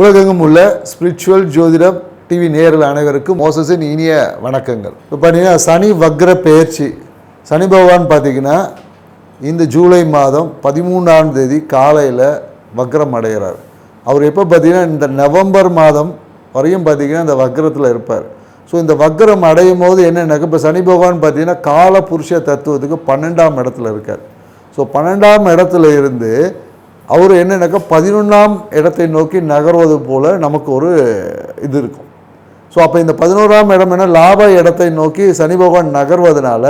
உலகெங்கும் உள்ள ஸ்பிரிச்சுவல் ஜோதிடம் டிவி நேரில் அனைவருக்கும் மோசஸின் இனிய வணக்கங்கள். இப்போ பார்த்தீங்கன்னா சனி வக்ர பெயர்ச்சி. சனி பகவான் பார்த்தீங்கன்னா இந்த ஜூலை மாதம் பதிமூணாம் தேதி காலையில் வக்ரம் அடைகிறார் அவர் எப்போ பார்த்தீங்கன்னா இந்த நவம்பர் மாதம் வரையும் பார்த்தீங்கன்னா இந்த வக்ரத்தில் இருப்பார். ஸோ இந்த வக்ரம் அடையும் போது என்னென்னாக்க இப்போ சனி பகவான் பார்த்தீங்கன்னா கால புருஷ தத்துவத்துக்கு பன்னெண்டாம் இடத்துல இருக்கார். ஸோ பன்னெண்டாம் இடத்துல இருந்து அவர் என்னென்னாக்கா பதினொன்றாம் இடத்தை நோக்கி நகர்வது போல் நமக்கு ஒரு இது இருக்கும். ஸோ அப்போ இந்த பதினோராம் இடம் என்ன லாப இடத்தை நோக்கி சனி பகவான் நகர்வதனால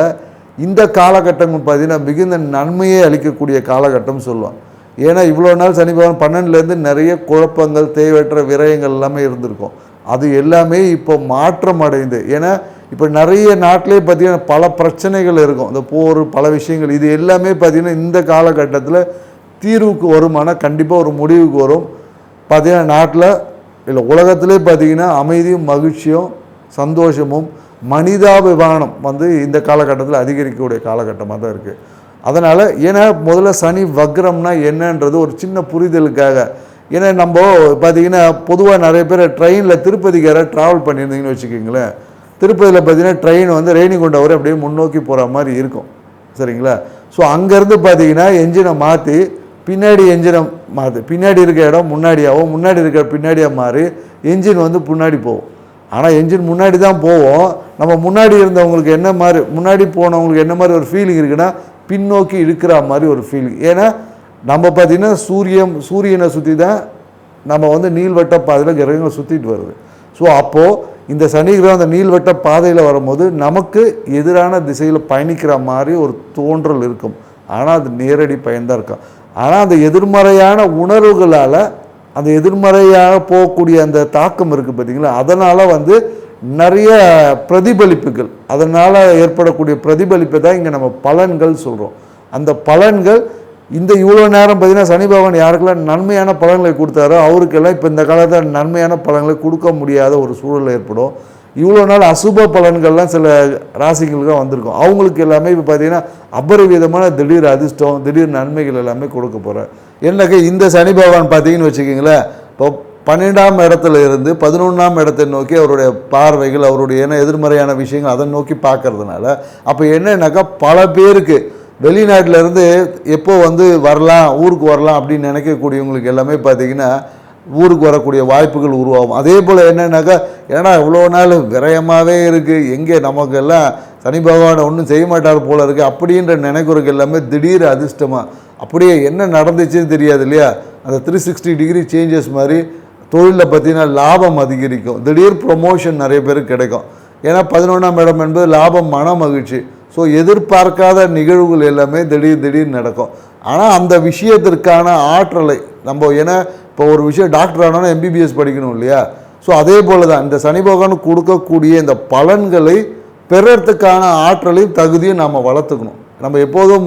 இந்த காலகட்டங்கள் பார்த்தீங்கன்னா மிகுந்த நன்மையை அளிக்கக்கூடிய காலகட்டம் சொல்லுவான் ஏன்னா இவ்வளோ நாள் சனி பகவான் பன்னெண்டுலேருந்து நிறைய குழப்பங்கள் தேவையற்ற விரயங்கள் எல்லாமே இருந்திருக்கும். அது எல்லாமே இப்போ மாற்றம் அடைந்து ஏன்னா இப்போ நிறைய நாட்டிலே பார்த்திங்கன்னா பல பிரச்சனைகள் இருக்கும். இந்த போர் பல விஷயங்கள் இது எல்லாமே பார்த்தீங்கன்னா இந்த காலகட்டத்தில் தீர்வுக்கு வருமானால் கண்டிப்பாக ஒரு முடிவுக்கு வரும். பார்த்தீங்கன்னா நாட்டில் இல்லை உலகத்திலே பார்த்தீங்கன்னா அமைதியும் மகிழ்ச்சியும் சந்தோஷமும் மனிதாபிமானம் வந்து இந்த காலகட்டத்தில் அதிகரிக்கக்கூடிய காலகட்டமாக தான் இருக்குது அதனால் ஏன்னா முதல்ல சனி வக்ரம்னா என்னன்றது ஒரு சின்ன புரிதலுக்காக. ஏன்னா நம்ம பார்த்தீங்கன்னா பொதுவாக நிறைய பேர் ட்ரெயினில் திருப்பதிக்கார ட்ராவல் பண்ணியிருந்தீங்கன்னு வச்சுக்கிங்களேன். திருப்பதியில் பார்த்தீங்கன்னா ட்ரெயின் வந்து ரேணிகுண்டா வரை அப்படியே முன்னோக்கி போகிற மாதிரி இருக்கும். சரிங்களா? ஸோ அங்கேருந்து பார்த்தீங்கன்னா என்ஜினை மாற்றி பின்னாடி என்ஜினை மாற்று பின்னாடி இருக்க இடம் முன்னாடியாகவும் முன்னாடி இருக்க பின்னாடியாக மாறி என்ஜின் வந்து முன்னாடி போகும். ஆனால் என்ஜின் முன்னாடி தான் போவோம். நம்ம முன்னாடி இருந்தவங்களுக்கு என்ன மாதிரி முன்னாடி போனவங்களுக்கு என்ன மாதிரி ஒரு ஃபீலிங் இருக்குன்னா பின்னோக்கி இழுக்கிற மாதிரி ஒரு ஃபீலிங் ஏன்னா நம்ம பார்த்திங்கன்னா சூரியன் சூரியனை சுற்றி தான் நம்ம வந்து நீள்வட்ட பாதையில் கிரகங்களை சுற்றிட்டு வருது. ஸோ அப்போது இந்த சனி கிரகம் அந்த நீள்வட்ட பாதையில் வரும்போது நமக்கு எதிரான திசையில் பயணிக்கிற மாதிரி ஒரு தோன்றல் இருக்கும். ஆனால் அது நேரடி பயன்தான் இருக்கும். ஆனால் அந்த எதிர்மறையான உணர்வுகளால் அந்த எதிர்மறையாக போகக்கூடிய அந்த தாக்கம் இருக்குது பார்த்தீங்களா அதனால் வந்து நிறைய பிரதிபலிப்புகள் அதனால் ஏற்படக்கூடிய பிரதிபலிப்பை தான் இங்கே நம்ம பலன்கள் சொல்கிறோம் அந்த பலன்கள் இந்த இவ்வளோ நேரம் பார்த்தீங்கன்னா சனி பகவான் யாருக்கெல்லாம் நன்மையான பலன்களை கொடுத்தாரோ அவருக்கெல்லாம் இப்போ இந்த காலத்தில் நன்மையான பலன்களை கொடுக்க முடியாத ஒரு சூழல் ஏற்படும். இவ்வளோ நாள் அசுப பலன்கள்லாம் சில ராசிகளுக்கு வந்திருக்கும். அவங்களுக்கு எல்லாமே இப்போ பார்த்தீங்கன்னா அபரிவிதமான திடீர் அதிர்ஷ்டம் திடீர் நன்மைகள் எல்லாமே கொடுக்க போகிறேன் என்னக்கா இந்த சனி பகவான் பார்த்தீங்கன்னு வச்சுக்கிங்களேன் இப்போ பன்னெண்டாம் இடத்துல இருந்து பதினொன்றாம் இடத்தை நோக்கி அவருடைய பார்வைகள் அவருடைய என்ன எதிர்மறையான விஷயங்கள் அதை நோக்கி பார்க்கறதுனால அப்போ என்னன்னாக்கா பல பேருக்கு வெளிநாட்டிலேருந்து எப்போ வந்து வரலாம் ஊருக்கு வரலாம் அப்படின்னு நினைக்கக்கூடியவங்களுக்கு எல்லாமே பார்த்தீங்கன்னா ஊருக்கு வரக்கூடிய வாய்ப்புகள் உருவாகும். அதே போல் என்னென்னாக்கா ஏன்னா இவ்வளோ நாள் விரயமாகவே இருக்குது எங்கே நமக்கு எல்லாம் சனி பகவானை ஒன்றும் செய்ய மாட்டார் போல இருக்குது அப்படின்ற நினைக்கிறதுக்கு எல்லாமே திடீர் அதிர்ஷ்டமாக அப்படியே என்ன நடந்துச்சுன்னு தெரியாது இல்லையா? அந்த த்ரீ சிக்ஸ்டி டிகிரி சேஞ்சஸ் மாதிரி தொழிலில் பார்த்தீங்கன்னா லாபம் அதிகரிக்கும். திடீர் ப்ரொமோஷன் நிறைய பேருக்கு கிடைக்கும். ஏன்னா பதினொன்றாம் இடம் என்பது லாபம் மன மகிழ்ச்சி. ஸோ எதிர்பார்க்காத நிகழ்வுகள் எல்லாமே திடீர் திடீர்னு நடக்கும். ஆனால் அந்த விஷயத்திற்கான ஆற்றலை நம்ம ஏன்னா இப்போ ஒரு விஷயம் டாக்டர் ஆனோன்னா எம்பிபிஎஸ் படிக்கணும் இல்லையா? ஸோ அதே போல் தான் இந்த சனி பகவான் கொடுக்கக்கூடிய இந்த பலன்களை பெறத்துக்கான ஆற்றலையும் தகுதியும் நாம் வளர்த்துக்கணும். நம்ம எப்போதும்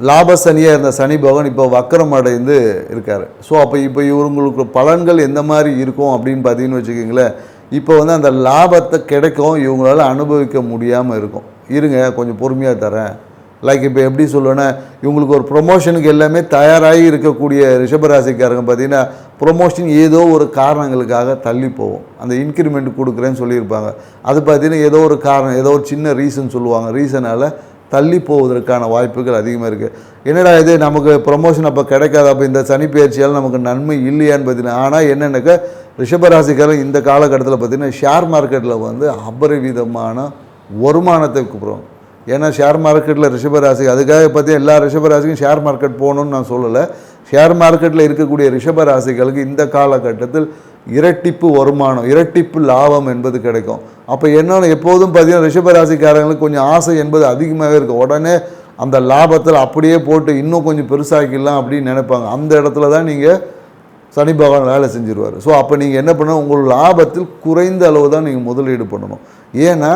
லாபசனியாக இருந்த சனி பகவான் இப்போ வக்கரம் அடைந்து இருக்கார். ஸோ அப்போ இப்போ இவங்களுக்கு பலன்கள் எந்த மாதிரி இருக்கும் அப்படின்னு பார்த்தீங்கன்னு வச்சுக்கிங்களேன் இப்போ வந்து அந்த லாபத்தை கிடைக்கும் இவங்களால அனுபவிக்க முடியாமல் இருக்கும். இருங்க கொஞ்சம் பொறுமையாக தரேன். லைக் இப்போ எப்படி சொல்லுவேன்னா இவங்களுக்கு ஒரு ப்ரொமோஷனுக்கு எல்லாமே தயாராகி இருக்கக்கூடிய ரிஷபராசிக்காரங்க பார்த்தீங்கன்னா ப்ரொமோஷன் ஏதோ ஒரு காரணங்களுக்காக தள்ளி போகும். அந்த இன்க்ரிமெண்ட் கொடுக்குறேன்னு சொல்லியிருப்பாங்க. அது பார்த்தீங்கன்னா ஏதோ ஒரு காரணம் ஏதோ ஒரு சின்ன ரீசன் சொல்லுவாங்க. ரீசனால் தள்ளி போவதற்கான வாய்ப்புகள் அதிகமாக இருக்குது என்னடா இது நமக்கு ப்ரொமோஷன் அப்போ கிடைக்காது. அப்போ இந்த சனி பயிற்சியால் நமக்கு நன்மை இல்லையான்னு பார்த்தீங்கன்னா ஆனால் என்னென்னாக்கா ரிஷபராசிக்காரன் இந்த காலகட்டத்தில் பார்த்தீங்கன்னா ஷேர் மார்க்கெட்டில் வந்து அபரிவிதமான வருமானத்தை கூப்பிடுவோம் ஏன்னா ஷேர் மார்க்கெட்டில் ரிஷபராசி அதுக்காக பற்றி எல்லா ரிஷபராசிக்கும் ஷேர் மார்க்கெட் போகணும்னு நான் சொல்லலை. ஷேர் மார்க்கெட்டில் இருக்கக்கூடிய ரிஷபராசிகளுக்கு இந்த காலகட்டத்தில் இரட்டிப்பு வருமானம் இரட்டிப்பு லாபம் என்பது கிடைக்கும். அப்போ என்னென்ன எப்போதும் பார்த்தீங்கன்னா ரிஷபராசிக்காரங்களுக்கு கொஞ்சம் ஆசை என்பது அதிகமாகவே இருக்கும். உடனே அந்த லாபத்தில் அப்படியே போட்டு இன்னும் கொஞ்சம் பெருசாக்கிடலாம் அப்படின்னு நினைப்பாங்க. அந்த இடத்துல தான் நீங்கள் சனி பகவான் வேலை செஞ்சிருவார். ஸோ அப்போ நீங்கள் என்ன பண்ணணும்? உங்கள் லாபத்தில் குறைந்த அளவு தான் நீங்கள் முதலீடு பண்ணணும். ஏன்னா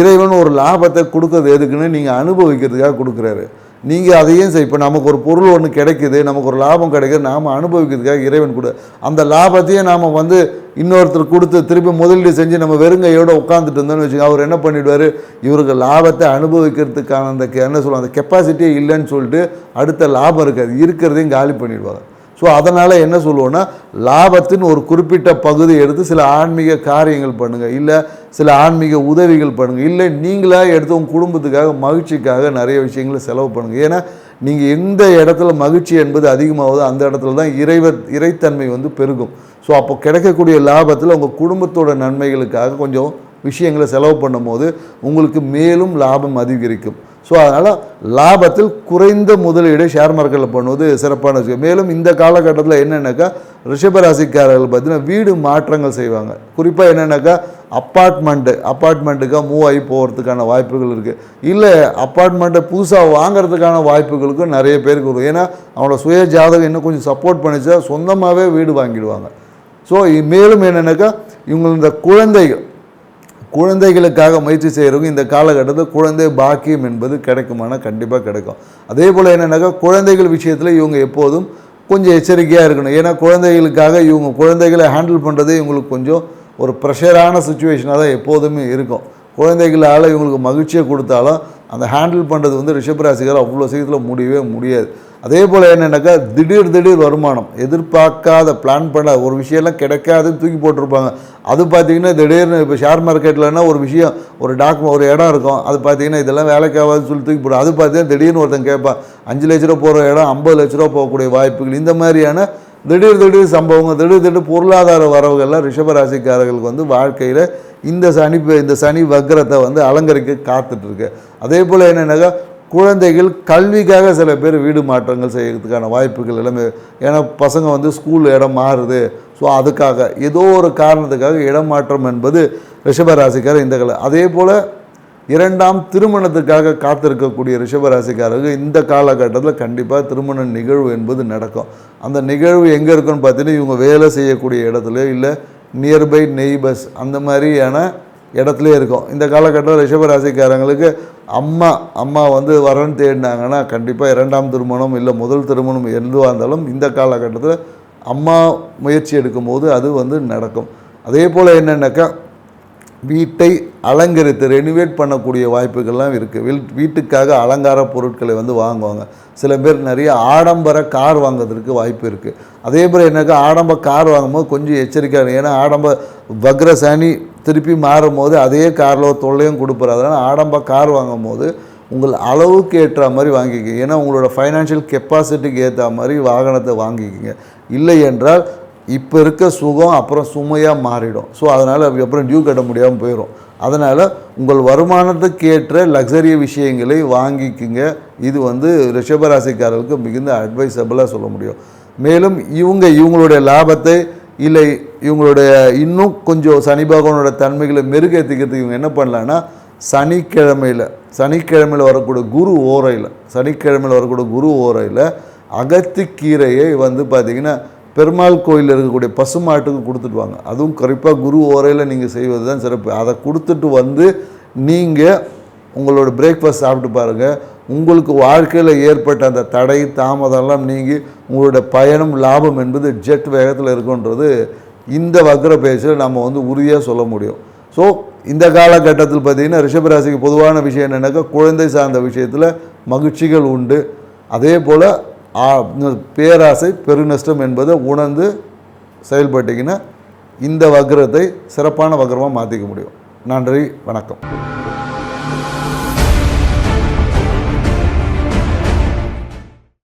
இறைவன் ஒரு லாபத்தை கொடுக்கறது எதுக்குன்னு நீங்கள் அனுபவிக்கிறதுக்காக கொடுக்குறாரு. நீங்கள் அதையும் செய் இப்போ நமக்கு ஒரு பொருள் ஒன்று கிடைக்குது நமக்கு ஒரு லாபம் கிடைக்குது நாம் அனுபவிக்கிறதுக்காக இறைவன் கொடு. அந்த லாபத்தையே நாம் வந்து இன்னொருத்தர் கொடுத்து திருப்பி முதலீடு செஞ்சு நம்ம வெறுங்கையோடு உட்காந்துட்டு இருந்தோம்னு வச்சுக்கோங்க அவர் என்ன பண்ணிடுவார்? இவருக்கு லாபத்தை அனுபவிக்கிறதுக்கான அந்த என்ன சொல்லுவோம் அந்த கெப்பாசிட்டியே இல்லைன்னு சொல்லிட்டு அடுத்த லாபம் இருக்காது இருக்கிறதையும் காலி பண்ணிடுவாங்க. ஸோ அதனால் என்ன சொல்லுவோன்னா லாபத்தின் ஒரு குறிப்பிட்ட பகுதி எடுத்து சில ஆன்மீக காரியங்கள் பண்ணுங்கள் இல்லை சில ஆன்மீக உதவிகள் பண்ணுங்கள் இல்லை நீங்களாக எடுத்து உங்கள் குடும்பத்துக்காக மகிழ்ச்சிக்காக நிறைய விஷயங்களை செலவு பண்ணுங்கள் ஏன்னா நீங்கள் எந்த இடத்துல மகிழ்ச்சி என்பது அதிகமாகுதோ அந்த இடத்துல தான் இறைவர் இறைத்தன்மை வந்து பெருகும். ஸோ அப்போ கிடைக்கக்கூடிய லாபத்தில் உங்கள் குடும்பத்தோட நன்மைகளுக்காக கொஞ்சம் விஷயங்களை செலவு பண்ணும்போது உங்களுக்கு மேலும் லாபம் அதிகரிக்கும். ஸோ அதனால் லாபத்தில் குறைந்த முதலீடு ஷேர் மார்க்கெட்டில் பண்ணுவது சிறப்பான விஷயம். மேலும் இந்த காலகட்டத்தில் என்னென்னாக்கா ரிஷபராசிக்காரர்கள் பார்த்தீங்கன்னா வீடு மாற்றங்கள் செய்வாங்க. குறிப்பாக என்னென்னாக்கா அப்பார்ட்மெண்ட்டு அப்பார்ட்மெண்ட்டுக்காக மூவ் ஆகி போகிறதுக்கான வாய்ப்புகள் இருக்குது இல்லை அப்பார்ட்மெண்ட்டை புதுசாக வாங்குறதுக்கான வாய்ப்புகளுக்கும் நிறைய பேருக்கு வரும். ஏன்னா அவங்களோட சுய ஜாதகம் இன்னும் கொஞ்சம் சப்போர்ட் பண்ணிச்சா சொந்தமாகவே வீடு வாங்கிடுவாங்க. ஸோ மேலும் என்னென்னாக்கா இவங்க இந்த குழந்தைகள் குழந்தைகளுக்காக முயற்சி செய்கிறவங்க இந்த காலகட்டத்தில் குழந்தை பாக்கியம் என்பது கிடைக்குமானா கண்டிப்பாக கிடைக்கும். அதே போல் என்னென்னாக்கா குழந்தைகள் விஷயத்தில் இவங்க எப்போதும் கொஞ்சம் எச்சரிக்கையாக இருக்கணும். ஏன்னா குழந்தைகளுக்காக இவங்க குழந்தைகளை ஹேண்டில் பண்ணுறதே இவங்களுக்கு கொஞ்சம் ஒரு ப்ரெஷரான சுச்சுவேஷனாக தான் எப்போதுமே இருக்கும். குழந்தைகளால் இவங்களுக்கு மகிழ்ச்சியை கொடுத்தாலும் அந்த ஹேண்டில் பண்ணுறது வந்து ரிஷபராசிகள் அவ்வளோ சீக்கிரத்தில் முடியவே முடியாது. அதே போல் என்னென்னாக்கா திடீர் திடீர் வருமானம். எதிர்பார்க்காத பிளான் பண்ண ஒரு விஷயம்லாம் கிடைக்காதுன்னு தூக்கி போட்டிருப்பாங்க. அது பார்த்தீங்கன்னா திடீர்னு இப்போ ஷேர் மார்க்கெட்லன்னா ஒரு விஷயம் ஒரு டாக்குமெண்ட் ஒரு இடம் இருக்கும். அது பார்த்தீங்கன்னா இதெல்லாம் வேலைக்காகாதுன்னு சொல்லி தூக்கி போடும் அது பார்த்தீங்கன்னா திடீர்னு ஒருத்தன் கேட்பான் அஞ்சு லட்ச ரூபா போகிற இடம் ஐம்பது லட்ச ரூபா போகக்கூடிய வாய்ப்புகள். இந்த மாதிரியான திடீர் திடீர் சம்பவங்கள் திடீர் திடீர் பொருளாதார வரவுகள்லாம் ரிஷபராசிக்காரர்களுக்கு வந்து வாழ்க்கையில் இந்த சனி இந்த சனி வக்ரத்தை வந்து அலங்கரிக்க காத்துட்ருக்கு அதே போல் என்னென்னாக்கா குழந்தைகள் கல்விக்காக சில பேர் வீடு மாற்றங்கள் செய்யறதுக்கான வாய்ப்புகள் எல்லாமே ஏன்னா பசங்க வந்து ஸ்கூல் இடம் மாறுது. ஸோ அதுக்காக ஏதோ ஒரு காரணத்துக்காக இடம் மாற்றம் என்பது ரிஷபராசிக்காரர் இந்த கல அதே போல் இரண்டாம் திருமணத்துக்காக காத்திருக்கக்கூடிய ரிஷபராசிக்காரர்கள் இந்த காலகட்டத்தில் கண்டிப்பாக திருமண நிகழ்வு என்பது நடக்கும். அந்த நிகழ்வு எங்கே இருக்குன்னு பார்த்தீங்கன்னா இவங்க வேலை செய்யக்கூடிய இடத்துல இல்லை நியர்பை நெய்பர்ஸ் அந்த மாதிரியான இடத்துலையே இருக்கும். இந்த காலகட்டத்தில் ரிஷபராசிக்காரங்களுக்கு அம்மா அம்மா வந்து வரன் தேடினாங்கன்னா கண்டிப்பாக இரண்டாம் திருமணம் இல்லை முதல் திருமணம் எதுவாக இருந்தாலும் இந்த காலகட்டத்தில் அம்மா முயற்சி எடுக்கும்போது அது வந்து நடக்கும். அதே போல் என்னென்னாக்கா வீட்டை அலங்கரித்து ரெனிவேட் பண்ணக்கூடிய வாய்ப்புகள்லாம் இருக்குது வீல் வீட்டுக்காக அலங்கார பொருட்களை வந்து வாங்குவாங்க. சில பேர் நிறைய ஆடம்பர கார் வாங்குறதுக்கு வாய்ப்பு இருக்குது அதே போல் என்னக்கா ஆடம்பர கார் வாங்கும்போது கொஞ்சம் எச்சரிக்கையாக ஏன்னா ஆடம்பர வக்ரசாணி திருப்பி மாறும்போது அதே காரில் தொல்லையும் கொடுப்பார். அதனால் ஆடம்ப கார் வாங்கும் போது உங்கள் அளவுக்கு ஏற்ற மாதிரி வாங்கிக்கிங்க. ஏன்னா உங்களோட ஃபைனான்ஷியல் கெப்பாசிட்டிக்கு ஏற்ற மாதிரி வாகனத்தை வாங்கிக்கிங்க. இல்லை என்றால் இப்போ இருக்க சுகம் அப்புறம் சுமையாக மாறிடும். ஸோ அதனால் அப்புறம் டியூ கட்ட முடியாமல் போயிடும் அதனால் உங்கள் வருமானத்துக்கு ஏற்ற லக்ஸரிய விஷயங்களை வாங்கிக்குங்க. இது வந்து ரிஷபராசிக்காரர்களுக்கு மிகுந்த அட்வைசபிளாக சொல்ல முடியும். மேலும் இவங்க இவங்களுடைய லாபத்தை இல்லை இவங்களுடைய இன்னும் கொஞ்சம் சனி பகவானோட தன்மைகளை மெருகேற்றிக்கிறதுக்கு இவங்க என்ன பண்ணலான்னா சனிக்கிழமையில் சனிக்கிழமையில் வரக்கூடிய குரு ஓரையில் சனிக்கிழமையில் வரக்கூடிய குரு ஓரையில் அகத்திக்கீரையை வந்து பார்த்திங்கன்னா பெருமாள் கோயிலில் இருக்கக்கூடிய பசுமாட்டுக்கு கொடுத்துட்டு வாங்க. அதுவும் குறிப்பாக குரு ஓரையில் நீங்கள் செய்வது தான் சிறப்பு. அதை கொடுத்துட்டு வந்து நீங்கள் உங்களோட பிரேக்ஃபாஸ்ட் சாப்பிட்டு பாருங்கள் உங்களுக்கு வாழ்க்கையில் ஏற்பட்ட அந்த தடை தாமதம்லாம் நீங்கி உங்களோட பயணம் லாபம் என்பது ஜெட் வேகத்தில் இருக்குன்றது இந்த வக்ர பேச்சில் நம்ம வந்து உறுதியாக சொல்ல முடியும். ஸோ இந்த காலகட்டத்தில் பார்த்திங்கன்னா ரிஷபராசிக்கு பொதுவான விஷயம் என்னென்னாக்கா குழந்தை சார்ந்த விஷயத்தில் மகிழ்ச்சிகள் உண்டு. அதே போல் பேராசை பெருநஷ்டம் என்பதை உணர்ந்து செயல்பட்டிங்கன்னா இந்த வக்ரத்தை சிறப்பான வக்ரமாக மாற்றிக்க முடியும். நன்றி வணக்கம்.